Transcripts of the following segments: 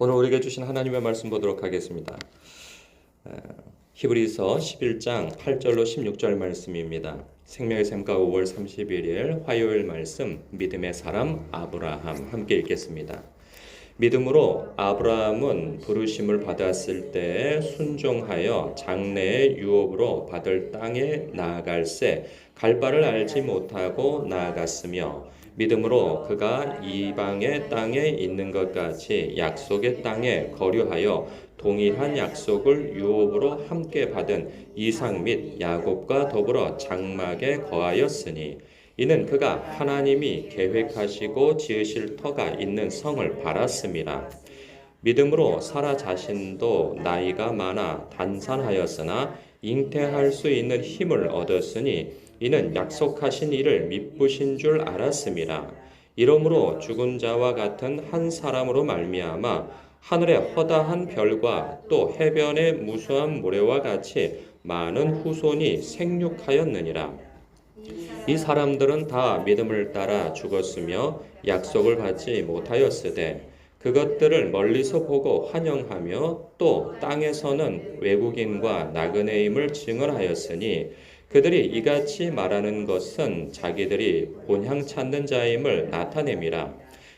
오늘 우리에게 주신 하나님의 말씀 보도록 하겠습니다. 어, 히브리서 11장 8절로 16절 말씀입니다. 생명의 샘가 5월 31일 화요일 말씀 믿음의 사람 아브라함 함께 읽겠습니다. 믿음으로 아브라함은 부르심을 받았을 때 순종하여 장래의 유업으로 받을 땅에 나아갈새 갈 바를 알지 못하고 나아갔으며 믿음으로 그가 이방의 땅에 있는 것 같이 약속의 땅에 거류하여 동일한 약속을 유업으로 함께 받은 이상 및 야곱과 더불어 장막에 거하였으니 이는 그가 하나님이 계획하시고 지으실 터가 있는 성을 바랐습니다. 믿음으로 사라 자신도 나이가 많아 단산하였으나 잉태할 수 있는 힘을 얻었으니 이는 약속하신 이를 미쁘신 줄 알았습니다. 이러므로 죽은 자와 같은 한 사람으로 말미암아 하늘의 허다한 별과 또 해변의 무수한 모래와 같이 많은 후손이 생육하였느니라. 이 사람들은 다 믿음을 따라 죽었으며 약속을 받지 못하였으되 그것들을 멀리서 보고 환영하며 또 땅에서는 외국인과 나그네임을 증언하였으니 그들이 이같이 말하는 것은 자기들이 본향 찾는 자임을 나타냄이라.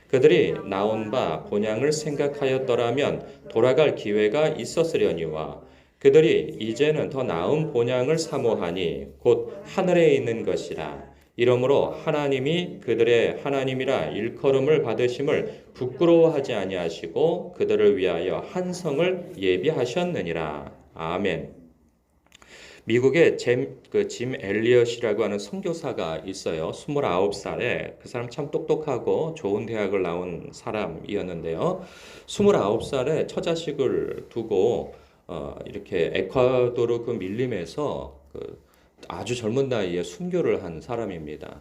그들이 나온 바 본향을 생각하였더라면 돌아갈 기회가 있었으려니와 그들이 이제는 더 나은 본향을 사모하니 곧 하늘에 있는 것이라. 이러므로 하나님이 그들의 하나님이라 일컬음을 받으심을 부끄러워하지 아니하시고 그들을 위하여 한 성을 예비하셨느니라. 아멘. 미국에 잼, 그, 짐 엘리엇이라고 하는 선교사가 있어요. 29살에 그 사람 참 똑똑하고 좋은 대학을 나온 사람이었는데요. 29살에 처자식을 두고 어, 이렇게 에콰도르 그 밀림에서 그 아주 젊은 나이에 순교를 한 사람입니다.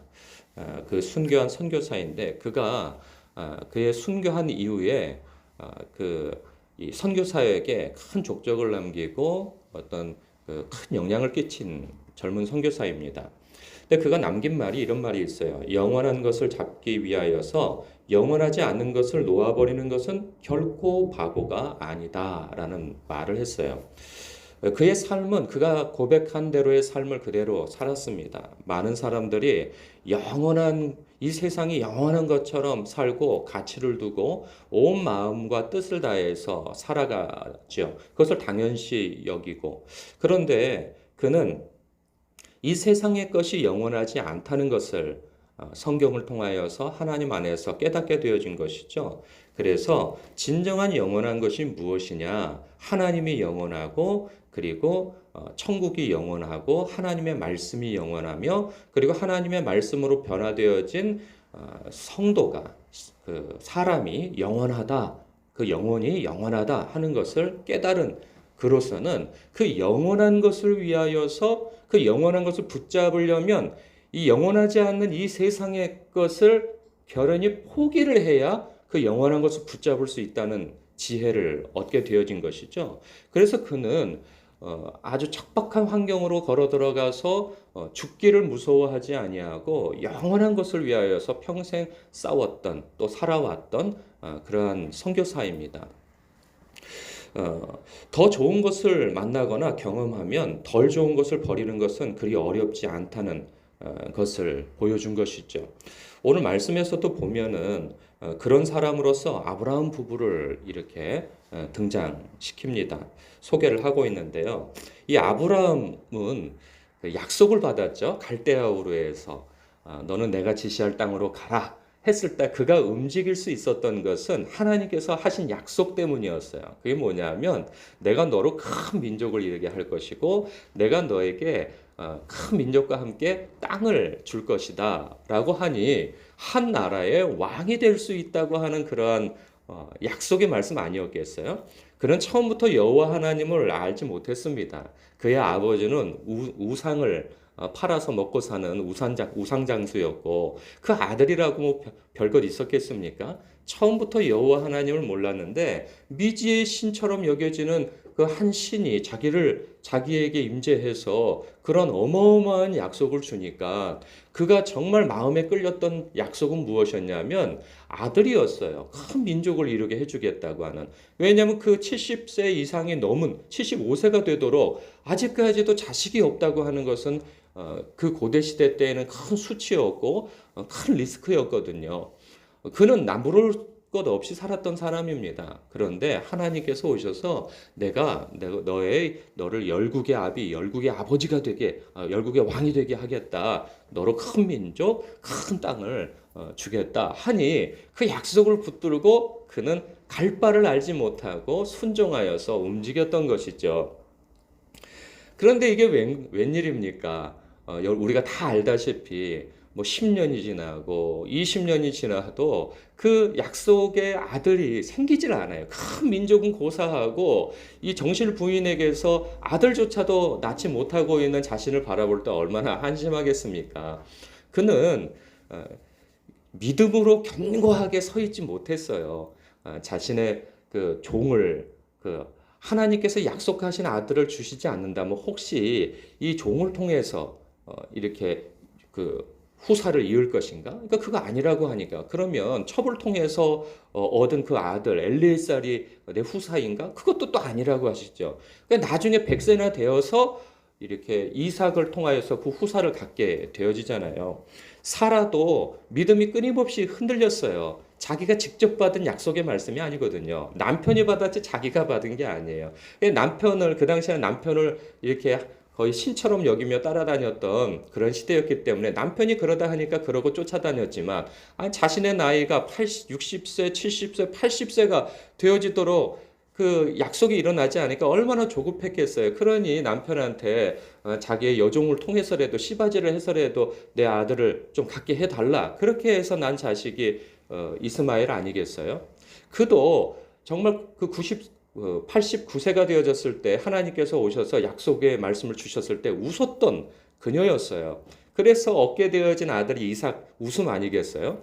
어, 그 순교한 선교사인데 그가 어, 그의 순교한 이후에 어, 그이 선교사에게 큰 족적을 남기고 어떤 그 큰 영향을 끼친 젊은 선교사입니다. 근데 그가 남긴 말이 이런 말이 있어요. 영원한 것을 잡기 위하여서 영원하지 않는 것을 놓아버리는 것은 결코 바보가 아니다라는 말을 했어요. 그의 삶은 그가 고백한 대로의 삶을 그대로 살았습니다. 많은 사람들이 영원한 이 세상이 영원한 것처럼 살고 가치를 두고 온 마음과 뜻을 다해서 살아가죠. 그것을 당연시 여기고 그런데 그는 이 세상의 것이 영원하지 않다는 것을 어, 성경을 통하여서 하나님 안에서 깨닫게 되어진 것이죠. 그래서 진정한 영원한 것이 무엇이냐? 하나님이 영원하고 그리고 어, 천국이 영원하고 하나님의 말씀이 영원하며 그리고 하나님의 말씀으로 변화되어진 어, 성도가 그 사람이 영원하다. 그 영혼이 영원하다 하는 것을 깨달은 그로서는 그 영원한 것을 위하여서 그 영원한 것을 붙잡으려면 이 영원하지 않는 이 세상의 것을 결연히 포기를 해야 그 영원한 것을 붙잡을 수 있다는 지혜를 얻게 되어진 것이죠. 그래서 그는 어, 아주 척박한 환경으로 걸어 들어가서 어, 죽기를 무서워하지 아니하고 영원한 것을 위하여서 평생 싸웠던 또 살아왔던 어, 그러한 선교사입니다. 어, 더 좋은 것을 만나거나 경험하면 덜 좋은 것을 버리는 것은 그리 어렵지 않다는 어, 것을 보여준 것이죠. 오늘 말씀에서도 보면은 어, 그런 사람으로서 아브라함 부부를 이렇게 어, 등장시킵니다. 소개를 하고 있는데요. 이 아브라함은 그 약속을 받았죠. 갈대아우르에서 어, 너는 내가 지시할 땅으로 가라. 했을 때 그가 움직일 수 있었던 것은 하나님께서 하신 약속 때문이었어요. 그게 뭐냐면 내가 너로 큰 민족을 이루게 할 것이고 내가 너에게 어, 큰 민족과 함께 땅을 줄 것이다. 라고 하니 한 나라의 왕이 될 수 있다고 하는 그러한 어, 약속의 말씀 아니었겠어요? 그는 처음부터 여호와 하나님을 알지 못했습니다. 그의 아버지는 우, 상을 어, 팔아서 먹고 사는 우산장, 우상장수였고 그 아들이라고 뭐 별것 있었겠습니까? 처음부터 여호와 하나님을 몰랐는데 미지의 신처럼 여겨지는 그 한 신이 자기를 자기에게 임재해서 그런 어마어마한 약속을 주니까 그가 정말 마음에 끌렸던 약속은 무엇이었냐면 아들이었어요. 큰 민족을 이루게 해주겠다고 하는. 왜냐하면 그 70세 이상이 넘은 75세가 되도록 아직까지도 자식이 없다고 하는 것은 어, 그 고대 시대 때에는 큰 수치였고 어, 큰 리스크였거든요. 그는 남부를 것 없이 살았던 사람입니다. 그런데 하나님께서 오셔서 내가 너의 너를 열국의 아비, 열국의 아버지가 되게 어, 열국의 왕이 되게 하겠다. 너로 큰 민족, 큰 땅을 어, 주겠다 하니 그 약속을 붙들고 그는 갈 바를 알지 못하고 순종하여서 움직였던 것이죠. 그런데 이게 웬, 웬일입니까? 어, 여- 우리가 다 알다시피 뭐 10년이 지나고 20년이 지나도 그 약속의 아들이 생기질 않아요. 큰 민족은 고사하고 이 정실 부인에게서 아들조차도 낳지 못하고 있는 자신을 바라볼 때 얼마나 한심하겠습니까? 그는 어, 믿음으로 견고하게 서 있지 못했어요. 아, 자신의 그 종을 그 하나님께서 약속하신 아들을 주시지 않는다면 혹시 이 종을 통해서 어, 이렇게 그 후사를 이을 것인가? 그러니까 그거 아니라고 하니까 그러면 첩을 통해서 어, 얻은 그 아들 엘리에살이 내 후사인가? 그것도 또 아니라고 하시죠. 그러니까 나중에 백세나 되어서 이렇게 이삭을 통하여서 그 후사를 갖게 되어지잖아요. 사라도 믿음이 끊임없이 흔들렸어요. 자기가 직접 받은 약속의 말씀이 아니거든요. 남편이 받았지 자기가 받은 게 아니에요. 남편을 그 당시에는 남편을 이렇게 거의 신처럼 여기며 따라다녔던 그런 시대였기 때문에 남편이 그러다 하니까 그러고 쫓아다녔지만 아니, 자신의 나이가 80, 60세, 70세, 80세가 되어지도록 그 약속이 일어나지 않으니까 얼마나 조급했겠어요. 그러니 남편한테 어, 자기의 여종을 통해서라도 시바지를 해서라도 내 아들을 좀 갖게 해달라. 그렇게 해서 난 자식이 어, 이스마엘 아니겠어요? 그도 정말 그 90, 어, 89세가 되어졌을 때 하나님께서 오셔서 약속의 말씀을 주셨을 때 웃었던 그녀였어요. 그래서 얻게 되어진 아들이 이삭 웃음 아니겠어요?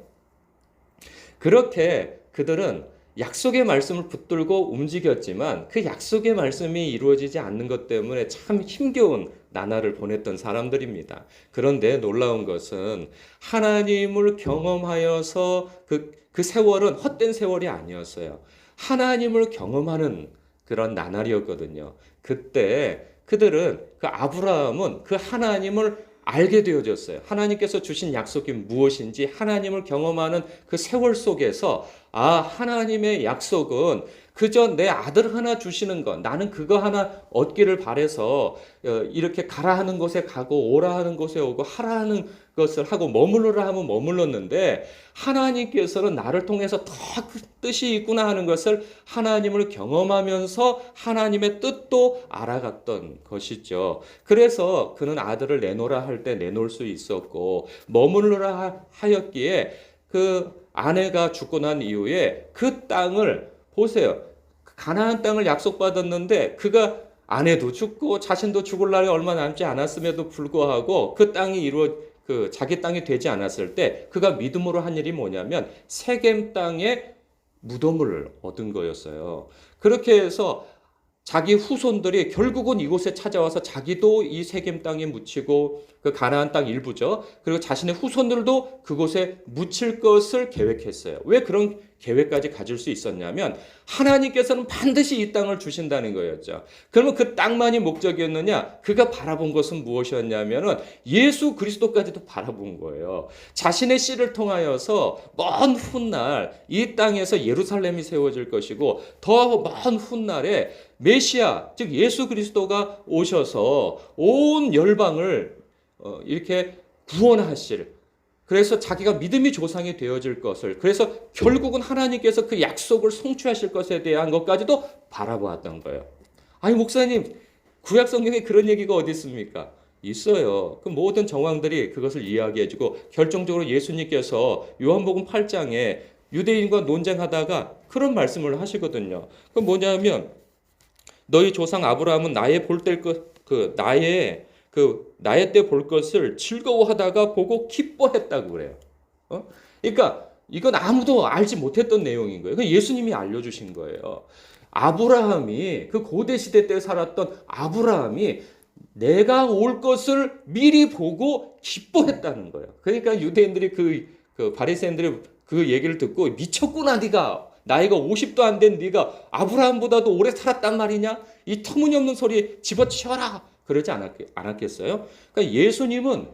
그렇게 그들은 약속의 말씀을 붙들고 움직였지만 그 약속의 말씀이 이루어지지 않는 것 때문에 참 힘겨운 나날을 보냈던 사람들입니다. 그런데 놀라운 것은 하나님을 경험하여서 그, 그 세월은 헛된 세월이 아니었어요. 하나님을 경험하는 그런 나날이었거든요. 그때 그들은 그 아브라함은 그 하나님을 알게 되어졌어요. 하나님께서 주신 약속이 무엇인지 하나님을 경험하는 그 세월 속에서 아, 하나님의 약속은 그저 내 아들 하나 주시는 것, 나는 그거 하나 얻기를 바래서 어, 이렇게 가라 하는 곳에 가고 오라 하는 곳에 오고 하라 하는 것을 하고 머물러라 하면 머물렀는데 하나님께서는 나를 통해서 더 그 뜻이 있구나 하는 것을 하나님을 경험하면서 하나님의 뜻도 알아갔던 것이죠. 그래서 그는 아들을 내놓으라 할 때 내놓을 수 있었고 머물러라 하였기에 그 아내가 죽고 난 이후에 그 땅을 보세요. 가나안 땅을 약속받았는데 그가 아내도 죽고 자신도 죽을 날이 얼마 남지 않았음에도 불구하고 그 땅이 이루어 그 자기 땅이 되지 않았을 때 그가 믿음으로 한 일이 뭐냐면 세겜 땅에 무덤을 얻은 거였어요. 그렇게 해서 자기 후손들이 결국은 이곳에 찾아와서 자기도 이 세겜 땅에 묻히고 그 가나안 땅 일부죠. 그리고 자신의 후손들도 그곳에 묻힐 것을 계획했어요. 왜 그런 계획까지 가질 수 있었냐면 하나님께서는 반드시 이 땅을 주신다는 거였죠. 그러면 그 땅만이 목적이었느냐? 그가 바라본 것은 무엇이었냐면은 예수 그리스도까지도 바라본 거예요. 자신의 씨를 통하여서 먼 훗날 이 땅에서 예루살렘이 세워질 것이고 더 먼 훗날에 메시아 즉 예수 그리스도가 오셔서 온 열방을 어, 이렇게 구원하실 그래서 자기가 믿음이 조상이 되어질 것을 그래서 결국은 하나님께서 그 약속을 성취하실 것에 대한 것까지도 바라보았던 거예요. 아니 목사님 구약 성경에 그런 얘기가 어디 있습니까? 있어요. 그 모든 정황들이 그것을 이야기해주고 결정적으로 예수님께서 요한복음 8장에 유대인과 논쟁하다가 그런 말씀을 하시거든요. 그 뭐냐면 너희 조상 아브라함은 나의 볼때그 나의 그 나의 때 볼 것을 즐거워하다가 보고 기뻐했다고 그래요. 어? 그러니까 이건 아무도 알지 못했던 내용인 거예요. 예수님이 알려주신 거예요. 아브라함이 그 고대 시대 때 살았던 아브라함이 내가 올 것을 미리 보고 기뻐했다는 거예요. 그러니까 유대인들이 그, 그 바리새인들이 그 얘기를 듣고 미쳤구나 네가 나이가 50도 안 된 네가 아브라함보다도 오래 살았단 말이냐? 이 터무니없는 소리 집어치워라. 그러지 않았겠, 않았겠 어요? 그러니까 예수님은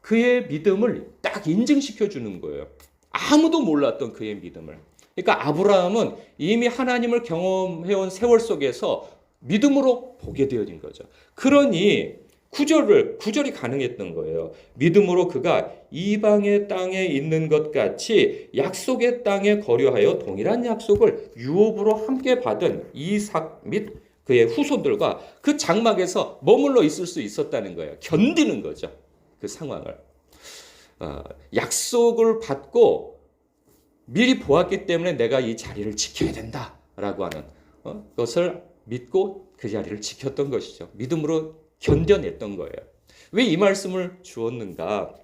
그의 믿음을 딱 인증시켜 주는 거예요. 아무도 몰랐던 그의 믿음을. 그러니까 아브라함은 이미 하나님을 경험해온 세월 속에서 믿음으로 보게 되어진 거죠. 그러니 구절을 구절이 가능했던 거예요. 믿음으로 그가 이방의 땅에 있는 것 같이 약속의 땅에 거류하여 동일한 약속을 유업으로 함께 받은 이삭 및 그의 후손들과 그 장막에서 머물러 있을 수 있었다는 거예요. 견디는 거죠. 그 상황을. 어, 약속을 받고 미리 보았기 때문에 내가 이 자리를 지켜야 된다라고 하는 어, 것을 믿고 그 자리를 지켰던 것이죠. 믿음으로 견뎌냈던 거예요. 왜 이 말씀을 주었는가?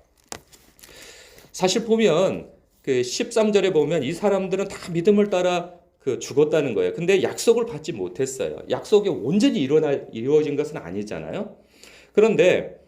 사실 보면 그 13절에 보면 이 사람들은 다 믿음을 따라 그 죽었다는 거예요. 근데 약속을 받지 못했어요. 약속이 온전히 일어나 이루어진 것은 아니잖아요. 그런데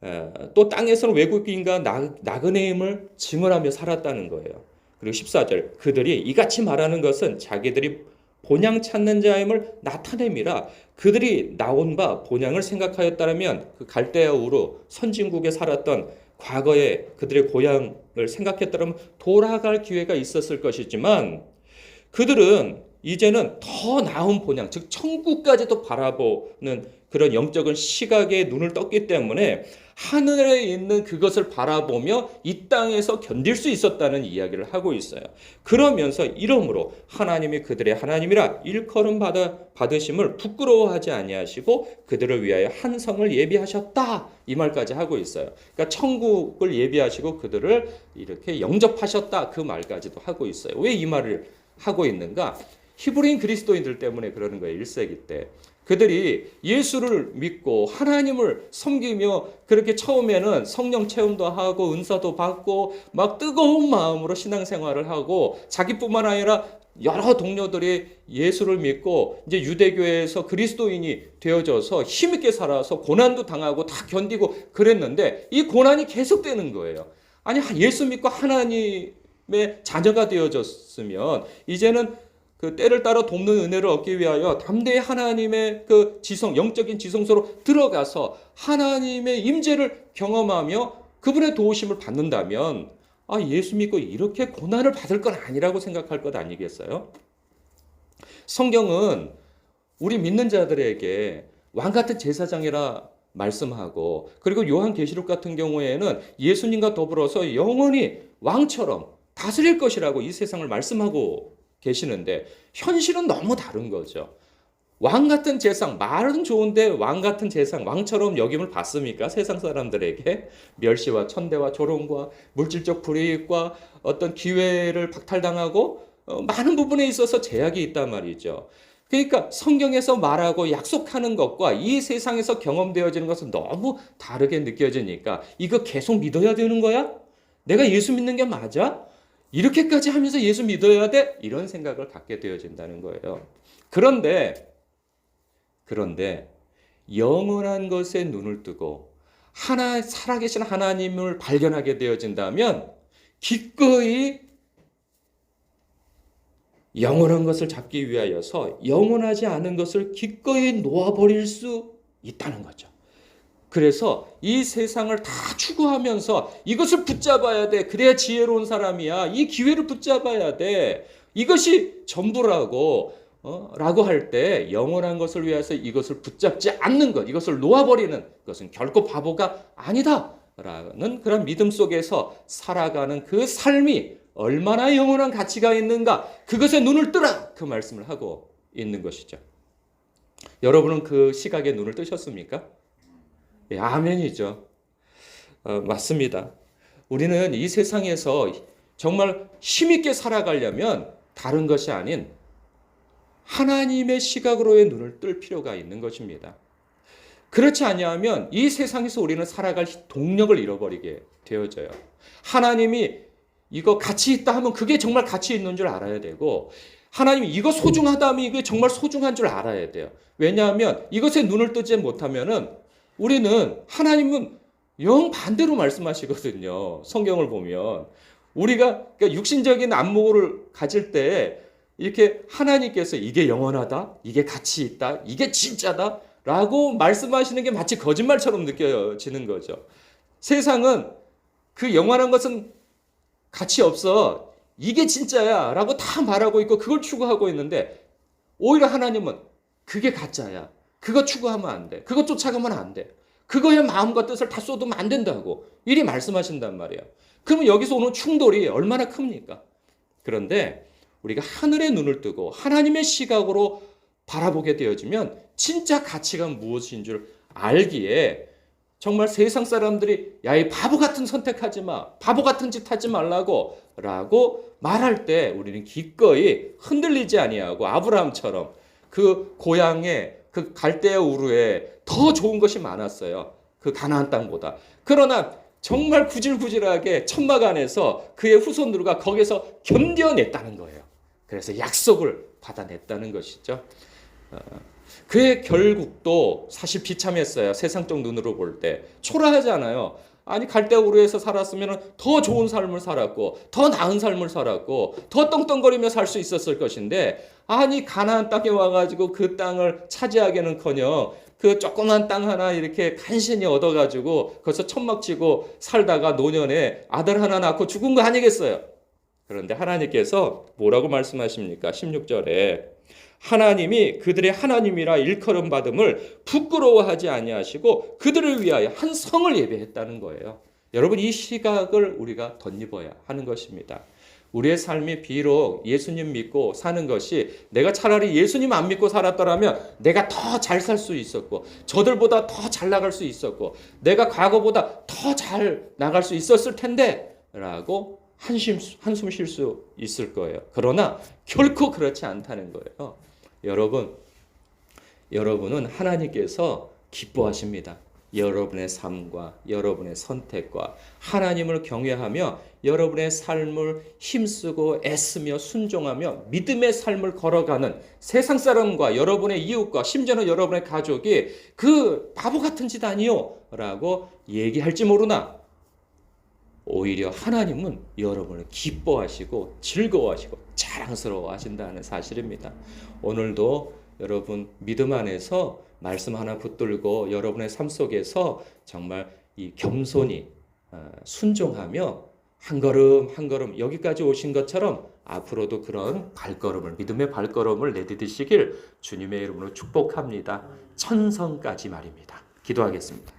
어, 또 땅에서는 외국인과 나, 나그네임을 증언하며 살았다는 거예요. 그리고 14절 그들이 이같이 말하는 것은 자기들이 본향 찾는 자임을 나타냄이라 그들이 나온 바 본향을 생각하였다면 그 갈대아 우로 선진국에 살았던 과거의 그들의 고향을 생각했다면 돌아갈 기회가 있었을 것이지만 그들은 이제는 더 나은 본향, 즉 천국까지도 바라보는 그런 영적인 시각에 눈을 떴기 때문에 하늘에 있는 그것을 바라보며 이 땅에서 견딜 수 있었다는 이야기를 하고 있어요. 그러면서 이러므로 하나님이 그들의 하나님이라 일컬음 받아 받으심을 부끄러워하지 아니하시고 그들을 위하여 한 성을 예비하셨다 이 말까지 하고 있어요. 그러니까 천국을 예비하시고 그들을 이렇게 영접하셨다 그 말까지도 하고 있어요. 왜 이 말을 하고 있는가? 히브리인 그리스도인들 때문에 그러는 거예요. 1세기 때. 그들이 예수를 믿고 하나님을 섬기며 그렇게 처음에는 성령 체험도 하고 은사도 받고 막 뜨거운 마음으로 신앙생활을 하고 자기뿐만 아니라 여러 동료들이 예수를 믿고 이제 유대교에서 그리스도인이 되어져서 힘있게 살아서 고난도 당하고 다 견디고 그랬는데 이 고난이 계속되는 거예요. 아니 예수 믿고 하나님의 자녀가 되어졌으면 이제는 그 때를 따라 돕는 은혜를 얻기 위하여 담대히 하나님의 그 지성 영적인 지성소로 들어가서 하나님의 임재를 경험하며 그분의 도우심을 받는다면 아 예수 믿고 이렇게 고난을 받을 건 아니라고 생각할 것 아니겠어요? 성경은 우리 믿는 자들에게 왕 같은 제사장이라 말씀하고 그리고 요한계시록 같은 경우에는 예수님과 더불어서 영원히 왕처럼 다스릴 것이라고 이 세상을 말씀하고 계시는데 현실은 너무 다른 거죠. 왕 같은 재상 말은 좋은데 왕 같은 재상 왕처럼 여김을 받습니까 세상 사람들에게 멸시와 천대와 조롱과 물질적 불이익과 어떤 기회를 박탈당하고 어, 많은 부분에 있어서 제약이 있단 말이죠. 그러니까 성경에서 말하고 약속하는 것과 이 세상에서 경험되어지는 것은 너무 다르게 느껴지니까 이거 계속 믿어야 되는 거야? 내가 예수 믿는 게 맞아? 이렇게까지 하면서 예수 믿어야 돼? 이런 생각을 갖게 되어진다는 거예요. 그런데, 그런데, 영원한 것에 눈을 뜨고, 하나, 살아계신 하나님을 발견하게 되어진다면, 기꺼이 영원한 것을 잡기 위하여서 영원하지 않은 것을 기꺼이 놓아버릴 수 있다는 거죠. 그래서 이 세상을 다 추구하면서 이것을 붙잡아야 돼. 그래야 지혜로운 사람이야. 이 기회를 붙잡아야 돼. 이것이 전부라고 어? 라고 할 때 영원한 것을 위해서 이것을 붙잡지 않는 것, 이것을 놓아버리는 것은 결코 바보가 아니다. 라는 그런 믿음 속에서 살아가는 그 삶이 얼마나 영원한 가치가 있는가. 그것에 눈을 뜨라. 그 말씀을 하고 있는 것이죠. 여러분은 그 시각에 눈을 뜨셨습니까? 예, 아멘이죠. 어, 맞습니다. 우리는 이 세상에서 정말 힘있게 살아가려면 다른 것이 아닌 하나님의 시각으로의 눈을 뜰 필요가 있는 것입니다. 그렇지 아니하면 이 세상에서 우리는 살아갈 동력을 잃어버리게 되어져요. 하나님이 이거 가치 있다 하면 그게 정말 가치 있는 줄 알아야 되고 하나님이 이거 소중하다 하면 이게 정말 소중한 줄 알아야 돼요. 왜냐하면 이것에 눈을 뜨지 못하면은 우리는 하나님은 영 반대로 말씀하시거든요. 성경을 보면 우리가 그러니까 육신적인 안목을 가질 때 이렇게 하나님께서 이게 영원하다, 이게 가치 있다, 이게 진짜다 라고 말씀하시는 게 마치 거짓말처럼 느껴지는 거죠. 세상은 그 영원한 것은 가치 없어. 이게 진짜야. 라고 다 말하고 있고 그걸 추구하고 있는데 오히려 하나님은 그게 가짜야. 그거 추구하면 안 돼. 그거 쫓아가면 안 돼. 그거에 마음과 뜻을 다 쏟으면 안 된다고. 이리 말씀하신단 말이야. 그러면 여기서 오는 충돌이 얼마나 큽니까? 그런데 우리가 하늘의 눈을 뜨고 하나님의 시각으로 바라보게 되어지면 진짜 가치가 무엇인 줄 알기에 정말 세상 사람들이 야 이 바보 같은 선택하지 마 바보 같은 짓 하지 말라고 라고 말할 때 우리는 기꺼이 흔들리지 아니하고 아브라함처럼 그 고향에 그 갈대아 우르에 더 좋은 것이 많았어요 그 가나안 땅보다 그러나 정말 구질구질하게 천막 안에서 그의 후손들과 거기서 견뎌냈다는 거예요 그래서 약속을 받아냈다는 것이죠 어, 그의 결국도 사실 비참했어요. 세상적 눈으로 볼 때. 초라하잖아요. 아니 갈대우르에서 살았으면 더 좋은 삶을 살았고 더 나은 삶을 살았고 더 떵떵거리며 살 수 있었을 것인데 아니 가나안 땅에 와가지고 그 땅을 차지하기는커녕 그 조그만 땅 하나 이렇게 간신히 얻어가지고 거기서 천막치고 살다가 노년에 아들 하나 낳고 죽은 거 아니겠어요? 그런데 하나님께서 뭐라고 말씀하십니까? 16절에 하나님이 그들의 하나님이라 일컬음 받음을 부끄러워하지 아니하시고 그들을 위하여 한 성을 예배했다는 거예요. 여러분 이 시각을 우리가 덧입어야 하는 것입니다. 우리의 삶이 비록 예수님 믿고 사는 것이 내가 차라리 예수님 안 믿고 살았더라면 내가 더 잘 살 수 있었고 저들보다 더 잘 나갈 수 있었고 내가 과거보다 더 잘 나갈 수 있었을 텐데 라고 한심, 한숨 쉴 수 있을 거예요. 그러나 결코 그렇지 않다는 거예요. 여러분, 여러분은 하나님께서 기뻐하십니다. 여러분의 삶과 여러분의 선택과 하나님을 경외하며 여러분의 삶을 힘쓰고 애쓰며 순종하며 믿음의 삶을 걸어가는 세상 사람과 여러분의 이웃과 심지어는 여러분의 가족이 그 바보 같은 짓 아니요 라고 얘기할지 모르나 오히려 하나님은 여러분을 기뻐하시고 즐거워하시고 자랑스러워 하신다는 사실입니다. 오늘도 여러분 믿음 안에서 말씀 하나 붙들고 여러분의 삶 속에서 정말 이 겸손히 어, 순종하며 한 걸음 한 걸음 여기까지 오신 것처럼 앞으로도 그런 발걸음을 믿음의 발걸음을 내디디시길 주님의 이름으로 축복합니다. 천성까지 말입니다. 기도하겠습니다.